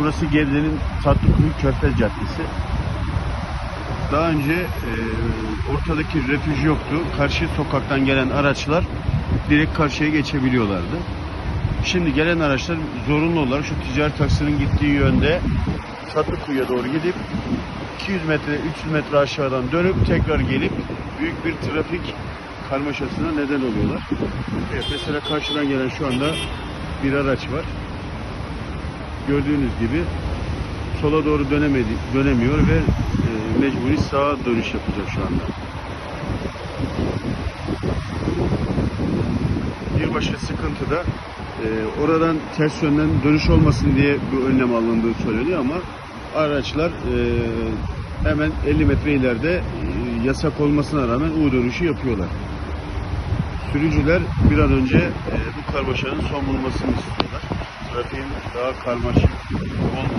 burası Gebze'nin Tatlıkuyu Körfez Caddesi. Daha önce e, ortadaki refüj yoktu. Karşı sokaktan gelen araçlar direkt karşıya geçebiliyorlardı. Şimdi gelen araçlar zorunlu olarak şu ticaret taksinin gittiği yönde Tatlıkuyu'ya doğru gidip 200 metre, 300 metre aşağıdan dönüp tekrar gelip büyük bir trafik karmaşasına neden oluyorlar. Evet, mesela karşıdan gelen şu anda bir araç var. Gördüğünüz gibi sola doğru dönemedi, dönemiyor ve e, mecburi sağa dönüş yapacak şu anda. Bir başka sıkıntı da e, oradan ters yönden dönüş olmasın diye bir önlem alındığı söyleniyor ama araçlar e, hemen 50 metre ileride e, yasak olmasına rağmen U dönüşü yapıyorlar. Sürücüler bir an önce e, bu karmaşanın son bulmasını istiyorlar. Trafiğin daha karmaşık. Olmaması